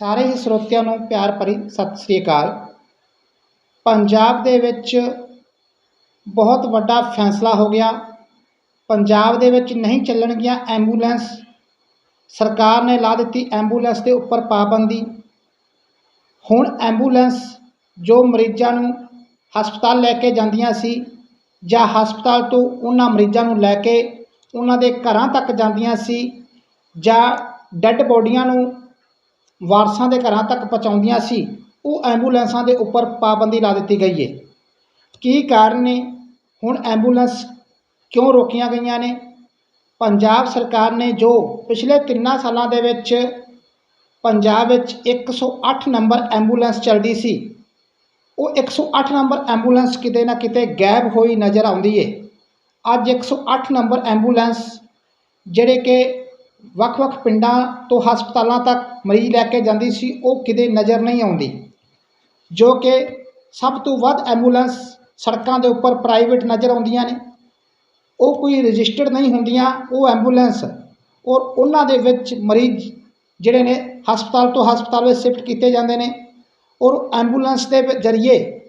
ਸਾਰੇ ਹੀ ਸਰੋਤਿਆਂ ਨੂੰ ਪਿਆਰ ਭਰੀ ਸਤਿ ਸ੍ਰੀ ਅਕਾਲ। ਪੰਜਾਬ ਦੇ ਵਿੱਚ ਬਹੁਤ ਵੱਡਾ ਫੈਸਲਾ ਹੋ ਗਿਆ। ਪੰਜਾਬ ਦੇ ਵਿੱਚ ਨਹੀਂ ਚੱਲਣਗੀਆਂ ਐਂਬੂਲੈਂਸ। ਸਰਕਾਰ ਨੇ ਲਾ ਦਿੱਤੀ ਐਂਬੂਲੈਂਸ ਦੇ ਉੱਪਰ ਪਾਬੰਦੀ। ਹੁਣ ਐਂਬੂਲੈਂਸ ਜੋ ਮਰੀਜ਼ਾਂ ਨੂੰ ਹਸਪਤਾਲ ਲੈ ਕੇ ਜਾਂਦੀਆਂ ਸੀ ਜਾਂ ਹਸਪਤਾਲ ਤੋਂ ਉਹਨਾਂ ਮਰੀਜ਼ਾਂ ਨੂੰ ਲੈ ਕੇ ਉਹਨਾਂ ਦੇ ਘਰਾਂ ਤੱਕ ਜਾਂਦੀਆਂ ਸੀ ਜਾਂ ਡੈੱਡ ਬੋਡੀਆਂ ਨੂੰ ਵਾਰਸਾਂ ਦੇ ਘਰਾਂ ਤੱਕ ਪਹੁੰਚਾਉਂਦੀਆਂ ਸੀ, ਉਹ ਐਂਬੂਲੈਂਸਾਂ ਦੇ ਉੱਪਰ ਪਾਬੰਦੀ ਲਾ ਦਿੱਤੀ ਗਈ ਹੈ ਕੀ ਕਾਰਨ ਨੇ? ਹੁਣ ਐਂਬੂਲੈਂਸ ਕਿਉਂ ਰੋਕੀਆਂ ਗਈਆਂ ਨੇ? ਪੰਜਾਬ ਸਰਕਾਰ ਨੇ ਜੋ ਪਿਛਲੇ ਤਿੰਨਾਂ ਸਾਲਾਂ ਦੇ ਵਿੱਚ ਪੰਜਾਬ ਵਿੱਚ 108 ਨੰਬਰ ਐਂਬੂਲੈਂਸ ਚੱਲਦੀ ਸੀ, ਉਹ 108 ਨੰਬਰ ਐਂਬੂਲੈਂਸ ਕਿਤੇ ਨਾ ਕਿਤੇ ਗਾਇਬ ਹੋਈ ਨਜ਼ਰ ਆਉਂਦੀ ਏ। ਅੱਜ 108 ਨੰਬਰ ਐਂਬੂਲੈਂਸ ਜਿਹੜੇ ਕਿ ਵੱਖ-ਵੱਖ ਪਿੰਡਾਂ ਤੋਂ ਹਸਪਤਾਲਾਂ ਤੱਕ ਮਰੀਜ਼ ਲੈ ਕੇ ਜਾਂਦੀ ਸੀ, ਉਹ ਕਿਤੇ ਨਜ਼ਰ ਨਹੀਂ ਆਉਂਦੀ। ਜੋ ਕਿ ਸਭ ਤੋਂ ਵੱਧ ਐਂਬੂਲੈਂਸ ਸੜਕਾਂ ਦੇ ਉੱਪਰ ਪ੍ਰਾਈਵੇਟ ਨਜ਼ਰ ਆਉਂਦੀਆਂ ਨੇ। ਉਹ ਕੋਈ ਰਜਿਸਟਰਡ ਨਹੀਂ ਹੁੰਦੀਆਂ, ਉਹ ਐਂਬੂਲੈਂਸ। ਔਰ ਉਹਨਾਂ ਦੇ ਵਿੱਚ ਮਰੀਜ਼ ਜਿਹੜੇ ਨੇ, ਹਸਪਤਾਲ ਤੋਂ ਹਸਪਤਾਲ ਵਿੱਚ ਸ਼ਿਫਟ ਕੀਤੇ ਜਾਂਦੇ ਨੇ। ਔਰ ਐਂਬੂਲੈਂਸ ਦੇ ਜ਼ਰੀਏ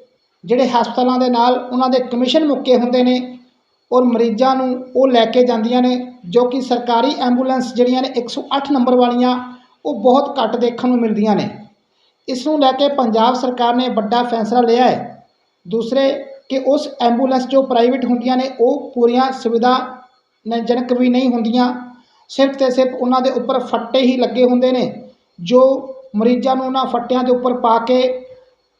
ਜਿਹੜੇ ਹਸਪਤਾਲਾਂ ਦੇ ਨਾਲ ਉਹਨਾਂ ਦੇ ਕਮਿਸ਼ਨ ਮੁੱਕੇ ਹੁੰਦੇ ਨੇ ਔਰ ਮਰੀਜ਼ਾਂ ਨੂੰ ਉਹ ਲੈ ਕੇ ਜਾਂਦੀਆਂ ਨੇ, ਜੋ ਕਿ ਸਰਕਾਰੀ ਐਂਬੂਲੈਂਸ ਜਿਹੜੀਆਂ ਨੇ 108 ਨੰਬਰ ਵਾਲੀਆਂ, ਉਹ ਬਹੁਤ ਘੱਟ ਦੇਖਣ ਨੂੰ ਮਿਲਦੀਆਂ ਨੇ। ਇਸ ਨੂੰ ਲੈ ਕੇ ਪੰਜਾਬ ਸਰਕਾਰ ਨੇ ਵੱਡਾ ਫੈਸਲਾ ਲਿਆ ਹੈ। ਦੂਸਰੇ ਕਿ ਉਸ ਐਂਬੂਲੈਂਸ ਜੋ ਪ੍ਰਾਈਵੇਟ ਹੁੰਦੀਆਂ ਨੇ, ਉਹ ਪੂਰੀਆਂ ਸੁਵਿਧਾਜਨਕ ਵੀ ਨਹੀਂ ਹੁੰਦੀਆਂ। ਸਿਰਫ ਤੇ ਸਿਰਫ ਉਹਨਾਂ ਦੇ ਉੱਪਰ ਫੱਟੇ ਹੀ ਲੱਗੇ ਹੁੰਦੇ ਨੇ, ਜੋ ਮਰੀਜ਼ਾਂ ਨੂੰ ਉਹਨਾਂ ਫੱਟਿਆਂ ਦੇ ਉੱਪਰ ਪਾ ਕੇ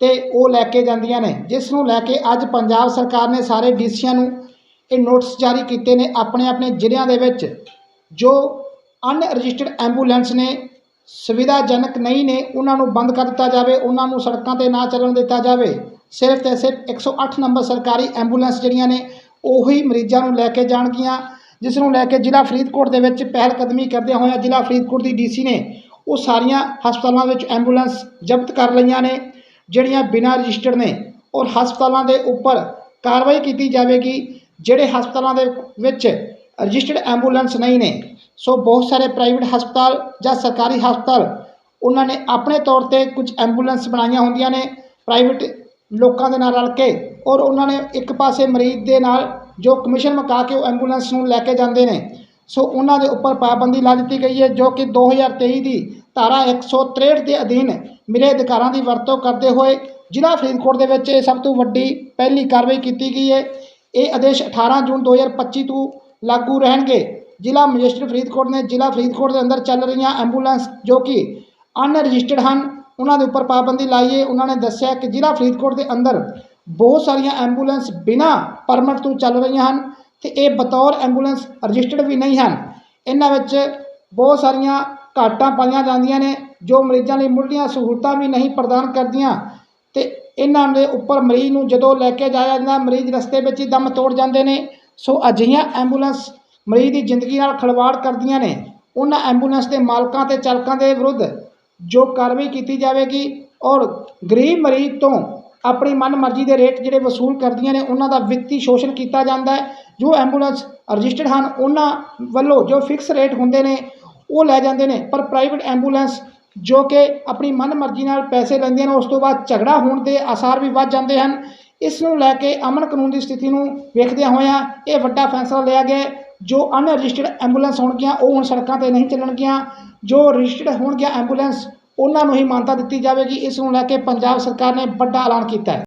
ਤੇ ਉਹ ਲੈ ਕੇ ਜਾਂਦੀਆਂ ਨੇ। ਜਿਸ ਨੂੰ ਲੈ ਕੇ ਅੱਜ ਪੰਜਾਬ ਸਰਕਾਰ ਨੇ ਸਾਰੇ ਡੀਸੀਆਂ ਨੂੰ ਇਹ ਨੋਟਿਸ ਜਾਰੀ ਕੀਤੇ ਨੇ ਆਪਣੇ ਆਪਣੇ ਜ਼ਿਲ੍ਹਿਆਂ ਦੇ ਵਿੱਚ, ਜੋ ਅਨਰਜਿਸਟਰਡ ਐਂਬੂਲੈਂਸ ਨੇ, ਸੁਵਿਧਾਜਨਕ ਨਹੀਂ ਨੇ, ਉਹਨਾਂ ਨੂੰ ਬੰਦ ਕਰ ਦਿੱਤਾ ਜਾਵੇ, ਉਹਨਾਂ ਨੂੰ ਸੜਕਾਂ ਤੇ ਨਾ ਚੱਲਣ ਦਿੱਤਾ ਜਾਵੇ। ਸਿਰਫ ਤੇ ਸਿਰਫ 108 ਨੰਬਰ ਸਰਕਾਰੀ ਐਂਬੂਲੈਂਸ ਜਿਹੜੀਆਂ ਨੇ, ਉਹੀ ਮਰੀਜ਼ਾਂ ਨੂੰ ਲੈ ਕੇ ਜਾਣਗੀਆਂ, ਜਿਸ ਨੂੰ ਲੈ ਕੇ ਜ਼ਿਲ੍ਹਾ ਫਰੀਦਕੋਟ ਦੇ ਵਿੱਚ ਪਹਿਲ ਕਦਮੀ ਕਰਦਿਆਂ ਹੋਇਆਂ ਜ਼ਿਲ੍ਹਾ ਫਰੀਦਕੋਟ ਦੀ ਡੀਸੀ ਨੇ, ਉਹ ਸਾਰੀਆਂ ਹਸਪਤਾਲਾਂ ਵਿੱਚ ਐਂਬੂਲੈਂਸ ਜ਼ਬਤ ਕਰ ਲਈਆਂ ਨੇ, ਜਿਹੜੀਆਂ ਬਿਨਾਂ ਰਜਿਸਟਰਡ ਨੇ, ਔਰ ਹਸਪਤਾਲਾਂ ਦੇ ਉੱਪਰ ਕਾਰਵਾਈ ਕੀਤੀ ਜਾਵੇਗੀ। ਜਿਹੜੇ ਹਸਪਤਾਲਾਂ ਦੇ ਵਿੱਚ ਰਜਿਸਟਰਡ ਐਂਬੂਲੈਂਸ ਨਹੀਂ ਨੇ, ਸੋ ਬਹੁਤ ਸਾਰੇ ਪ੍ਰਾਈਵੇਟ ਹਸਪਤਾਲ ਜਾਂ ਸਰਕਾਰੀ ਹਸਪਤਾਲ ਉਹਨਾਂ ਨੇ ਆਪਣੇ ਤੌਰ ਤੇ ਕੁਝ ਐਂਬੂਲੈਂਸ ਬਣਾਈਆਂ ਹੁੰਦੀਆਂ ਨੇ, ਪ੍ਰਾਈਵੇਟ ਲੋਕਾਂ ਦੇ ਨਾਲ ਰਲ ਕੇ ਔਰ ਉਹਨਾਂ ਨੇ ਇੱਕ ਪਾਸੇ ਮਰੀਜ਼ ਦੇ ਨਾਲ ਜੋ ਕਮਿਸ਼ਨ ਮੁਕਾ ਕੇ ਉਹ ਐਂਬੂਲੈਂਸ ਨੂੰ ਲੈ ਕੇ ਜਾਂਦੇ ਨੇ। ਸੋ ਉਹਨਾਂ ਦੇ ਉੱਪਰ ਪਾਬੰਦੀ ਲਾ ਦਿੱਤੀ ਗਈ ਹੈ, ਜੋ ਕਿ 2023 ਦੀ ਧਾਰਾ 163 ਦੇ ਅਧੀਨ ਮਿਲੇ ਅਧਿਕਾਰਾਂ ਦੀ ਵਰਤੋਂ ਕਰਦੇ ਹੋਏ ਜ਼ਿਲ੍ਹਾ ਫਰੀਦਕੋਟ ਦੇ ਵਿੱਚ ਇਹ ਸਭ ਤੋਂ ਵੱਡੀ ਪਹਿਲੀ ਕਾਰਵਾਈ ਕੀਤੀ ਗਈ ਹੈ। ਇਹ ਆਦੇਸ਼ 18 ਜੂਨ 2025 ਤੋਂ ਲਾਗੂ ਰਹਿਣਗੇ। ਜ਼ਿਲ੍ਹਾ ਮੈਜਿਸਟਰੇਟ ਫਰੀਦਕੋਟ ਨੇ ਜ਼ਿਲ੍ਹਾ ਫਰੀਦਕੋਟ ਦੇ ਅੰਦਰ ਚੱਲ ਰਹੀਆਂ ਐਂਬੂਲੈਂਸ ਜੋ ਕਿ ਅਨਰਜਿਸਟਰਡ ਹਨ, ਉਹਨਾਂ ਦੇ ਉੱਪਰ ਪਾਬੰਦੀ ਲਾਈ ਹੈ। ਉਹਨਾਂ ਨੇ ਦੱਸਿਆ ਕਿ ਜ਼ਿਲ੍ਹਾ ਫਰੀਦਕੋਟ ਦੇ ਅੰਦਰ ਬਹੁਤ ਸਾਰੀਆਂ ਐਂਬੂਲੈਂਸ ਬਿਨਾਂ ਪਰਮਿਟ ਤੋਂ ਚੱਲ ਰਹੀਆਂ ਹਨ ਤੇ ਇਹ ਬਤੌਰ ਐਂਬੂਲੈਂਸ ਰਜਿਸਟਰਡ ਵੀ ਨਹੀਂ ਹਨ। ਇਹਨਾਂ ਵਿੱਚ ਬਹੁਤ ਸਾਰੀਆਂ ਘਾਟਾਂ ਪਾਈਆਂ ਜਾਂਦੀਆਂ ਨੇ, ਜੋ ਮਰੀਜ਼ਾਂ ਲਈ ਮੁੱਢਲੀਆਂ ਸਹੂਲਤਾਂ ਵੀ ਨਹੀਂ ਪ੍ਰਦਾਨ ਕਰਦੀਆਂ ਤੇ ਇਹਨਾਂ ਦੇ ਉੱਪਰ ਮਰੀਜ਼ ਨੂੰ ਜਦੋਂ ਲੈ ਕੇ ਜਾਇਆ ਜਾਂਦਾ, ਮਰੀਜ਼ ਰਸਤੇ ਵਿੱਚ ਹੀ ਦਮ ਤੋੜ ਜਾਂਦੇ ਨੇ। ਸੋ ਅਜਿਹੀਆਂ ਐਂਬੂਲੈਂਸ ਮਰੀਜ਼ ਦੀ ਜ਼ਿੰਦਗੀ ਨਾਲ ਖਿਲਵਾੜ ਕਰਦੀਆਂ ਨੇ। ਉਹਨਾਂ ਐਂਬੂਲੈਂਸ ਦੇ ਮਾਲਕਾਂ ਤੇ ਚਾਲਕਾਂ ਦੇ ਵਿਰੁੱਧ ਜੋ ਕਾਰਵਾਈ ਕੀਤੀ ਜਾਵੇਗੀ ਔਰ ਗਰੀਬ ਮਰੀਜ਼ ਤੋਂ ਆਪਣੀ ਮਨਮਰਜ਼ੀ ਦੇ ਰੇਟ ਜਿਹੜੇ ਵਸੂਲ ਕਰਦੀਆਂ ਨੇ, ਉਹਨਾਂ ਦਾ ਵਿੱਤੀ ਸ਼ੋਸ਼ਣ ਕੀਤਾ ਜਾਂਦਾ ਹੈ। ਜੋ ਐਂਬੂਲੈਂਸ ਰਜਿਸਟਰਡ ਹਨ, ਉਹਨਾਂ ਵੱਲੋਂ ਜੋ ਫਿਕਸ ਰੇਟ ਹੁੰਦੇ ਨੇ, ਉਹ ਲੈ ਜਾਂਦੇ ਨੇ। ਪਰ ਪ੍ਰਾਈਵੇਟ ਐਂਬੂਲੈਂਸ ਜੋ ਕਿ ਆਪਣੀ ਮਨਮਰਜ਼ੀ ਨਾਲ ਪੈਸੇ ਲੈਂਦੀਆਂ ਹਨ, ਉਸ ਤੋਂ ਬਾਅਦ ਝਗੜਾ ਹੋਣ ਦੇ ਆਸਾਰ ਵੀ ਵੱਧ ਜਾਂਦੇ ਹਨ। ਇਸ ਨੂੰ ਲੈ ਕੇ ਅਮਨ ਕਾਨੂੰਨ ਦੀ ਸਥਿਤੀ ਨੂੰ ਵੇਖਦਿਆਂ ਹੋਇਆਂ ਇਹ ਵੱਡਾ ਫੈਸਲਾ ਲਿਆ ਗਿਆ। ਜੋ ਅਨਰਜਿਸਟਰਡ ਐਂਬੂਲੈਂਸ ਹੋਣਗੀਆਂ, ਉਹ ਹੁਣ ਸੜਕਾਂ ਤੇ ਨਹੀਂ ਚੱਲਣਗੀਆਂ। ਜੋ ਰਜਿਸਟਰਡ ਹੋਣਗੀਆਂ ਐਂਬੂਲੈਂਸ, ਉਹਨਾਂ ਨੂੰ ਹੀ ਮਾਨਤਾ ਦਿੱਤੀ ਜਾਵੇਗੀ। ਇਸ ਨੂੰ ਲੈ ਕੇ ਪੰਜਾਬ ਸਰਕਾਰ ਨੇ ਵੱਡਾ ਐਲਾਨ ਕੀਤਾ ਹੈ।